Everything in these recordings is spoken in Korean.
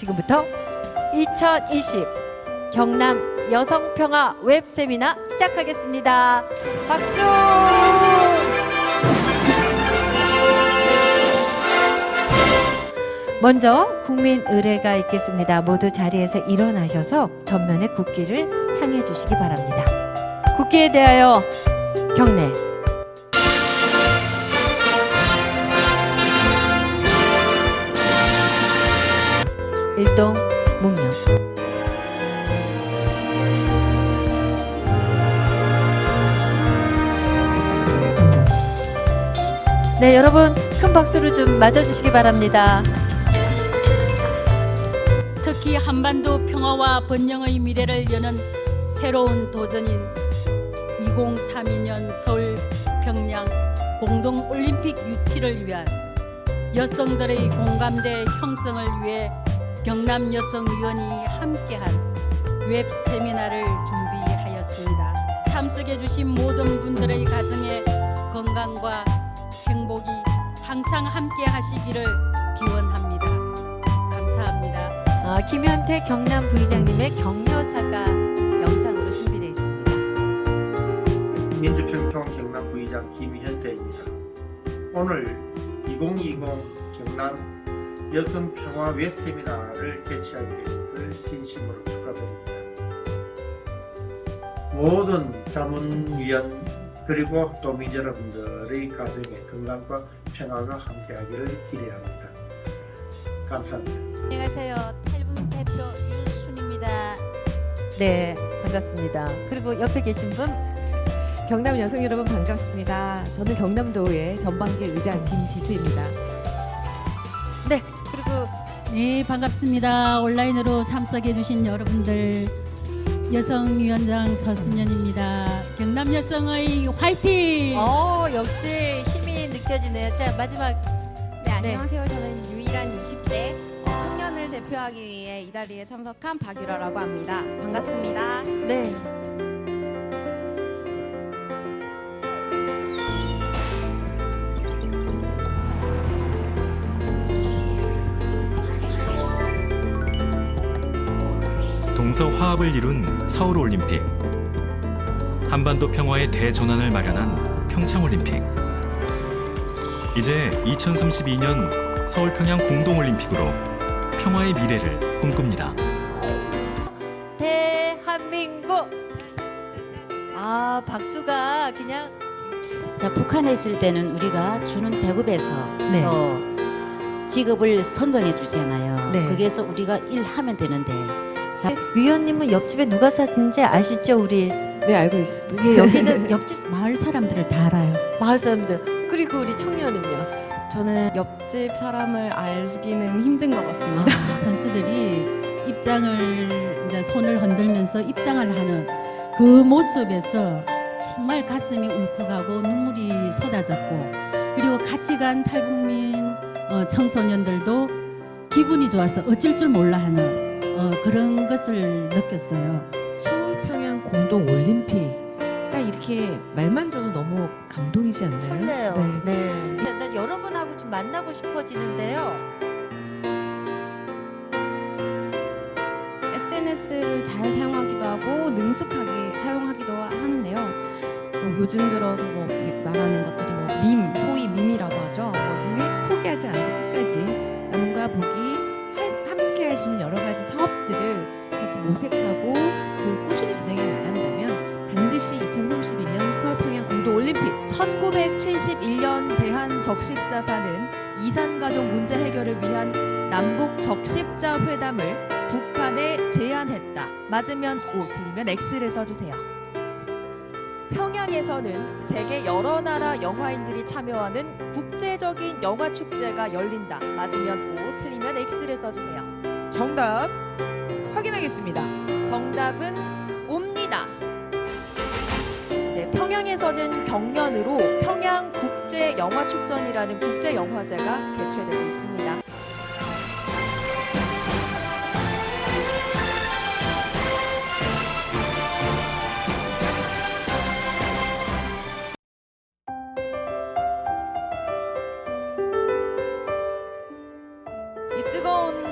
지금부터 2020 경남 여성평화 웹 세미나 시작하겠습니다. 박수! 먼저 국민 의례가 있겠습니다. 모두 자리에서 일어나셔서 전면에 국기를 향해 주시기 바랍니다. 국기에 대하여 경례. 일동 묵념. 네, 여러분 큰 박수를 좀 맞아주시기 바랍니다. 특히 한반도 평화와 번영의 미래를 여는 새로운 도전인 2032년 서울 평양 공동 올림픽 유치를 위한 여성들의 공감대 형성을 위해 경남 여성위원이 함께한 웹 세미나를 준비하였습니다. 참석해 주신 모든 분들의 가정의 건강과 행복이 항상 함께 하시기를 기원합니다. 감사합니다. 아, 김현태 경남 부의장님의 격려사가 영상으로 준비되어 있습니다. 민주평통 경남 부의장 김현태입니다. 오늘 2020 경남 여성 평화 웹 세미나를 개최하게 된 것을 진심으로 축하드립니다. 모든 자문위원 그리고 도민 여러분들의 가정의 건강과 평화가 함께하기를 기대합니다. 감사합니다. 안녕하세요. 탈북 대표 윤순입니다. 네, 반갑습니다. 그리고 옆에 계신 분, 경남 여성 여러분 반갑습니다. 저는 경남도의 전반기 의장 김지수입니다. 네, 그리고 네, 반갑습니다. 온라인으로 참석해 주신 여러분들 여성위원장 서순연입니다. 경남 여성의 화이팅! 어 역시 힘이 느껴지네요. 자 마지막 네, 안녕하세요. 저는 유일한 20대 청년을 대표하기 위해 이 자리에 참석한 박유라라고 합니다. 반갑습니다. 네. 동서 화합을 이룬 서울 올림픽. 한반도 평화의 대전환을 마련한 평창 올림픽. 이제 2032년 서울 평양 공동 올림픽으로 평화의 미래를 꿈꿉니다. 대한민국. 아 박수가 그냥 자, 북한에 있을 때는 우리가 주는 배급에서 네. 어, 직업을 선정해 주잖아요. 네. 거기에서 우리가 일하면 되는데 위원님은 옆집에 누가 사는지 아시죠 우리 네, 알고 있습니다. 이게 여기는 옆집 마을 사람들을 다 알아요. 마을 사람들 그리고 우리 청년은요. 저는 옆집 사람을 알기는 힘든 것 같습니다. 아, 선수들이 입장을 이제 손을 흔들면서 입장을 하는 그 모습에서 정말 가슴이 울컥하고 눈물이 쏟아졌고 그리고 같이 간 탈북민 어, 청소년들도 기분이 좋아서 어쩔 줄 몰라 하는 어, 그런 것을 느꼈어요. 서울 평양 공동 올림픽. 딱 이렇게 말만 들어도 너무 감동이지 않나요? 설레요. 네. 네. 난 여러분하고 좀 만나고 싶어지는데요. SNS를 잘 사용하기도 하고 능숙하게 사용하기도 하는데요. 뭐 요즘 들어서 뭐 말하는 것들이 뭐 밈, 소위 밈이라고 하죠. 뭐 유행 포기하지 않고 끝까지 남과 북이 가지 사업들을 같이 모색하고 그 꾸준히 진행해 나간다면 반드시 2032년 서울 평양 공동 올림픽 1971년 대한 적십자사는 이산가족 문제 해결을 위한 남북 적십자 회담을 북한에 제안했다. 맞으면 O, 틀리면 X를 써주세요. 평양에서는 세계 여러 나라 영화인들이 참여하는 국제적인 영화 축제가 열린다. 맞으면 O, 틀리면 X를 써주세요. 정답 확인하겠습니다. 정답은 옵니다. 네, 평양에서는 경년으로 평양 국제 영화 축전이라는 국제 영화제가 개최되고 있습니다.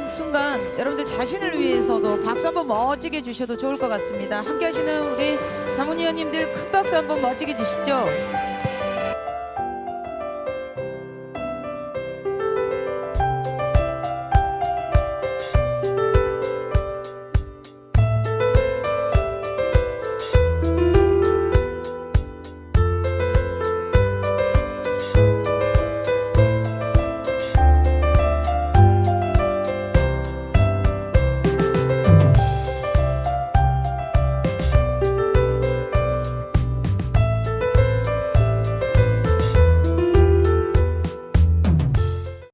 순간 여러분들 자신을 위해서도 박수 한번 멋지게 주셔도 좋을 것 같습니다. 함께 하시는 우리 자문위원님들 큰 박수 한번 멋지게 주시죠.